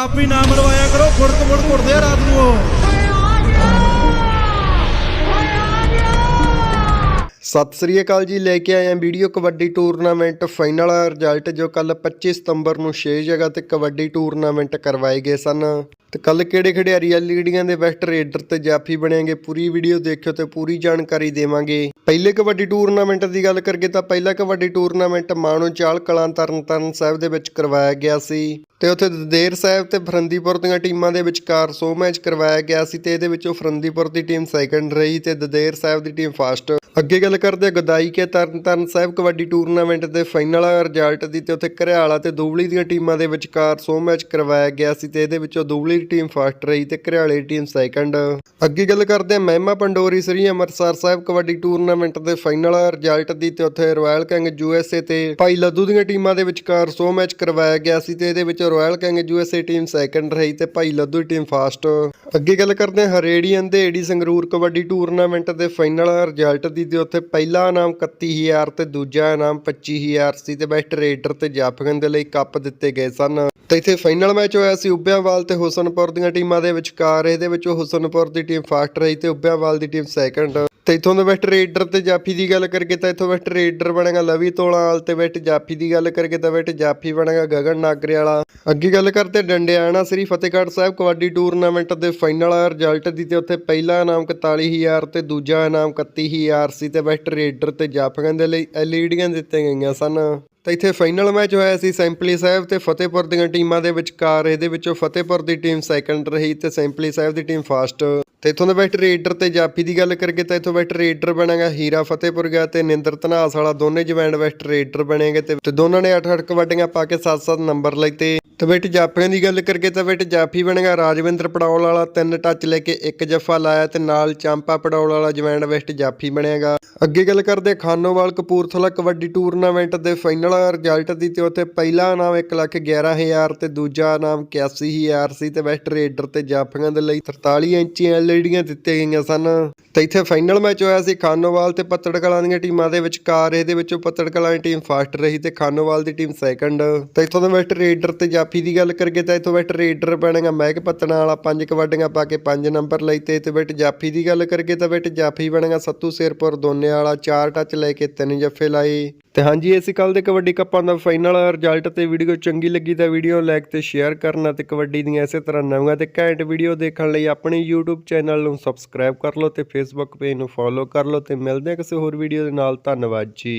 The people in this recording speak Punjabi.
ਆਪ ਹੀ ਨਾ ਮਰਵਾਇਆ ਕਰੋ ਫੁੜਕ ਫੁੜ ਘੁੱਟਦੇ ਆ ਰਾਤ ਨੂੰ। ਉਹ ਸਤਿ ਸ੍ਰੀ ਅਕਾਲ ਜੀ, ਲੈ ਕੇ ਆਇਆ video kabaddi tournament. Final result ਜੋ ਕੱਲ 25 ਸਤੰਬਰ ਨੂੰ 6 ਜਗ੍ਹਾ ਤੇ ਕਬੱਡੀ ਟੂਰਨਾਮੈਂਟ ਕਰਵਾਏ ਗਏ ਸਨ। ਤੇ ਕੱਲ ਕਿਹੜੇ ਖਿਡਾਰੀ ਐਲ ਲੀਡੀਆਂ ਦੇ ਬੈਸਟ ਰੇਡਰ ਤੇ ਜਾਫੀ ਬਣੇਗੇ। ਪੂਰੀ ਵੀਡੀਓ ਦੇਖਿਓ ਤੇ ਪੂਰੀ ਜਾਣਕਾਰੀ ਦੇਵਾਂਗੇ। ਪਹਿਲੇ ਕਬੱਡੀ ਟੂਰਨਾਮੈਂਟ ਦੀ ਗੱਲ ਕਰੀਏ ਤਾਂ ਪਹਿਲਾ ਕਬੱਡੀ ਟੂਰਨਾਮੈਂਟ ਮਾਣੋ ਚਾਲ ਕਲਾਂ ਤਰਨਤਾਰਨ ਸਾਹਿਬ ਦੇ ਵਿੱਚ ਕਰਵਾਇਆ ਗਿਆ ਸੀ। ਤੇ ਉੱਥੇ ਦਦੇਰ ਸਾਹਿਬ ਤੇ ਫਰੰਦੀਪੁਰ ਦੀਆਂ ਟੀਮਾਂ ਦੇ ਵਿਚਕਾਰ ਸੋ ਮੈਚ ਕਰਵਾਇਆ ਗਿਆ ਸੀ ਤੇ ਇਹਦੇ ਵਿੱਚੋਂ ਫਰੰਦੀਪੁਰ ਦੀ ਟੀਮ ਸੈਕੰਡ ਰਹੀ ਤੇ ਦਦੇਰ ਸਾਹਿਬ ਦੀ ਟੀਮ ਫਸਟ ਅੱਗੇ ਗੱਲ ਕਰਦੇ ਹਾਂ ਗਦਾਈ ਕੇ ਤਰਨਤਾਰਨ ਸਾਹਿਬ ਕਬੱਡੀ ਟੂਰਨਾਮੈਂਟ ਦੇ ਫਾਈਨਲ ਰਿਜ਼ਲਟ ਦੀ ਤੇ ਉੱਥੇ ਘਰਿਆਲਾ ਤੇ ਦੁਬਲੀ ਦੀਆਂ ਟੀਮਾਂ ਦੇ ਵਿਚਕਾਰ ਸੋ ਮੈਚ ਕਰਵਾਇਆ ਗਿਆ ਸੀ ਤੇ ਇਹਦੇ ਵਿੱਚੋਂ ਦੁਬਲੀ ਦੀ ਟੀਮ ਫਸਟ ਰਹੀ ਤੇ ਘਰਿਆਲੇ ਦੀ ਟੀਮ ਸੈਕੰਡ। ਅੱਗੇ ਗੱਲ ਕਰਦੇ ਹਾਂ ਮਹਿਮਾ ਪੰਡੋਰੀ, ਸ੍ਰੀ ਅੰਮ੍ਰਿਤਸਰ ਸਾਹਿਬ ਕਬੱਡੀ ਟੂਰਨਾਮੈਂਟ ਦੇ ਫਾਈਨਲ ਰਿਜ਼ਲਟ ਦੀ ਤੇ ਉੱਥੇ ਰਾਇਲ ਕਿੰਗ ਯੂਐਸਏ ਤੇ ਭਾਈ ਲੱਦੂ ਦੀਆਂ ਟੀਮਾਂ ਦੇ ਵਿਚਕਾਰ ਸੋ ਮੈਚ ਕਰਵਾਇਆ ਗਿਆ ਸੀ ਤੇ ਇਹਦੇ ਵਿੱਚ royal king USA team second ਰਹੀ ਤੇ ਭਾਈ ਲੱਦੂ ਦੀ ਟੀਮ ਫਸਟ। ਅੱਗੇ ਗੱਲ ਕਰਦੇ ਹਾਂ ਹਰੇੜੀਅਨ ਦੇ ਏਡੀ ਸੰਗਰੂਰ ਕਬੱਡੀ ਟੂਰਨਾਮੈਂਟ ਦੇ ਫਾਈਨਲ ਰਿਜ਼ਲਟ ਦੀ ਤੇ ਉੱਥੇ ਪਹਿਲਾ ਇਨਾਮ 31000 ਤੇ ਦੂਜਾ ਇਨਾਮ 25000 ਸੀ ਤੇ ਬੈਸਟ ਰੇਡਰ ਤੇ ਜਾਫਗਨ ਦੇ ਲਈ ਕੱਪ ਦਿੱਤੇ ਗਏ ਸਨ। ਤੇ ਇੱਥੇ ਫਾਈਨਲ ਮੈਚ ਹੋਇਆ ਸੀ ਉੱਬਿਆਂਵਾਲ ਤੇ ਹੁਸਨਪੁਰ ਦੀਆਂ ਟੀਮਾਂ ਦੇ ਵਿਚਕਾਰ। ਇਹਦੇ ਵਿੱਚ ਹੁਸਨਪੁਰ ਦੀ ਟੀਮ ਫਸਟ ਰਹੀ ਤੇ ਉੱਬਿਆਂਵਾਲ ਦੀ ਟੀਮ ਸੈਕੰਡ। ਤੇ ਇਥੋਂ ਦੇ ਬੈਸਟ ਰੇਡਰ ਤੇ ਜਾਫੀ ਦੀ ਗੱਲ ਕਰਕੇ ਤਾਂ ਇਥੋਂ ਬੈਸਟ ਰੇਡਰ ਬਣੇਗਾ ਲਵੀ ਤੋਲਾਲ ਤੇ ਬੈਸਟ ਜਾਫੀ ਦੀ ਗੱਲ ਕਰਕੇ ਤਾਂ ਬੈਸਟ ਜਾਫੀ ਬਣੇਗਾ ਗਗਨ ਨਾਗਰੇ ਵਾਲਾ ਅੱਗੇ ਗੱਲ ਕਰਦੇ ਡੰਡਿਆਣਾ ਸ੍ਰੀ ਫਤਿਹਗੜ੍ਹ ਸਾਹਿਬ ਕਬੱਡੀ ਟੂਰਨਾਮੈਂਟ ਦੇ ਫਾਈਨਲ ਰਿਜ਼ਲਟ ਦੀ ਤੇ ਉੱਥੇ ਪਹਿਲਾ ਇਨਾਮ 41000 ਤੇ ਦੂਜਾ ਇਨਾਮ 31000 ਸੀ ਤੇ ਬੈਸਟ ਰੇਡਰ ਤੇ ਜਾਫੀਆਂ ਦੇ ਲਈ ਐਲਈਡੀਆਂ ਦਿੱਤੀਆਂ ਗਈਆਂ ਸਨ। ਤਾਂ ਇੱਥੇ ਫਾਈਨਲ ਮੈਚ ਹੋਇਆ ਸੀ ਸੈਂਪਲੀ ਸਾਹਿਬ ਤੇ ਫਤਿਹਪੁਰ ਦੀਆਂ ਟੀਮਾਂ ਦੇ ਵਿਚਕਾਰ, ਇਹਦੇ ਵਿੱਚੋਂ ਫਤਿਹਪੁਰ ਦੀ ਟੀਮ ਸੈਕੰਡ ਰਹੀ ਤੇ ਸੈਂਪਲੀ ਸਾਹਿਬ ਦੀ ਟੀਮ ਫਸਟ ਤੇ ਇਥੋਂ ਦੇ ਬੈਸਟ ਰੇਡਰ ਤੇ ਜਾਫੀ ਦੀ ਗੱਲ ਕਰਕੇ ਤਾਂ ਇਥੋਂ ਬੈਸਟ ਰੇਡਰ ਬਣੇਗਾ ਹੀਰਾ ਫਤਿਹਪੁਰ ਗਿਆ ਤੇ ਨਿੰਦਰ ਧਨਾਸ ਵਾਲਾ। ਦੋਨੇ ਜਵੈਂਡ ਵੈਸਟ ਰੇਡਰ ਬਣੇਗੇ ਤੇ ਤੇ ਦੋਨਾਂ ਨੇ 8-8 ਕਬੱਡੀਆਂ ਪਾ ਕੇ 7-7 ਨੰਬਰ ਲਏ ਤੇ ਬੇਟ ਜਾਫੀਆਂ ਦੀ ਗੱਲ ਕਰਕੇ ਤਾਂ ਬੇਟ ਜਾਫੀ ਬਣੇਗਾ ਰਾਜਵਿੰਦਰ ਪੜੌਲ ਵਾਲਾ। ਤਿੰਨ ਟੱਚ ਲੈ ਕੇ ਇੱਕ ਜੱਫਾ ਲਾਇਆ ਤੇ ਨਾਲ ਚਾਂਪਾ ਪੜੌਲ ਵਾਲਾ ਜਵੈਂਡ ਵੈਸਟ ਜਾਫੀ ਬਣੇਗਾ। ਅੱਗੇ ਗੱਲ ਕਰਦੇ ਖਾਨੋਵਾਲ ਕਪੂਰਥਲਾ ਕਬੱਡੀ ਟੂਰਨਾਮੈਂਟ ਦੇ ਫਾਈਨਲ ਰਿਜ਼ਲਟ ਦੀ ਤੇ ਉੱਥੇ ਪਹਿਲਾ ਇਨਾਮ 111000 ਤੇ ਦੂਜਾ ਇਨਾਮ 81000 ਸੀ ਤੇ ਵੈਸਟ ਰੇਡਰ ਤੇ ਜਾਫੀਆਂ ਦੇ ਲਈ 43 ਇੰਚੀ ਐਲ ਐਲਈਡੀਆਂ ਦਿੱਤੀਆਂ ਗਈਆਂ ਸਨ। ਤੇ ਇੱਥੇ ਫਾਈਨਲ ਮੈਚ ਹੋਇਆ ਸੀ ਖਾਨੋਵਾਲ ਤੇ ਪੱਤੜ ਕਲਾਂ ਦੀਆਂ ਟੀਮਾਂ ਦੇ ਵਿਚਕਾਰ ਇਹਦੇ ਵਿੱਚੋਂ ਪੱਤੜ ਕਲਾਂ ਦੀ ਟੀਮ ਫਸਟ ਰਹੀ ਤੇ ਖਾਨੋਵਾਲ ਦੀ ਟੀਮ ਸੈਕੰਡ ਤੇ ਇੱਥੋਂ ਦੇ ਵੈਸਟ ਰੇਡਰ ਤੇ ਜਾਫੀ ਦੀ ਗੱਲ ਕਰਕੇ ਤਾਂ ਇੱਥੋਂ ਵੈਸਟ ਰੇਡਰ ਬਣੇਗਾ ਮਹਿਕ ਪੱਤਣਾ ਵਾਲਾ, ਪੰਜ ਕਬੱਡੀਆਂ ਪਾ ਕੇ ਪੰਜ ਨੰਬਰ ਲਈ ਤੇ ਤੇ ਵੈਟ ਜਾਫੀ ਦੀ ਗੱਲ ਕਰਕੇ ਤਾਂ ਵੈਟ ਜਾਫੀ ਬਣੇਗਾ ਸੱਤੂ ਸਿਰਪੁਰ, ਦੋਨੇ ਵਾਲਾ ਚਾਰ ਟੱਚ ਲੈ ਕੇ ਤਿੰਨ ਜੱਫੇ ਲਾਏ। ਤੇ ਹਾਂਜੀ, ਇਸ ਕੱਲ ਦੇ ਕਬੱਡੀ ਕੱਪਾਂ ਦਾ ਫਾਈਨਲ ਰਿਜ਼ਲਟ ਤੇ ਵੀਡੀਓ ਚੰਗੀ ਲੱਗੀ ਤਾਂ ਵੀਡੀਓ ਲਾਈਕ ਤੇ ਸ਼ੇਅਰ ਕਰਨਾ ਤੇ ਕਬੱਡੀ ਦੀਆਂ ਇਸੇ ਤਰ੍ਹਾਂ ਨਵੀਆਂ ਤੇ ਘੈਂਟ ਵੀਡੀਓ ਦੇਖਣ ਲਈ ਆਪਣੇ YouTube ਚੈਨਲ ਨੂੰ ਸਬਸਕ੍ਰਾਈਬ ਕਰ ਲਓ ਤੇ Facebook ਪੇਜ ਨੂੰ ਫੋਲੋ ਕਰ ਲਓ ਤੇ ਮਿਲਦੇ ਹਾਂ ਕਿਸੇ ਹੋਰ ਵੀਡੀਓ ਦੇ ਨਾਲ। ਧੰਨਵਾਦ ਜੀ।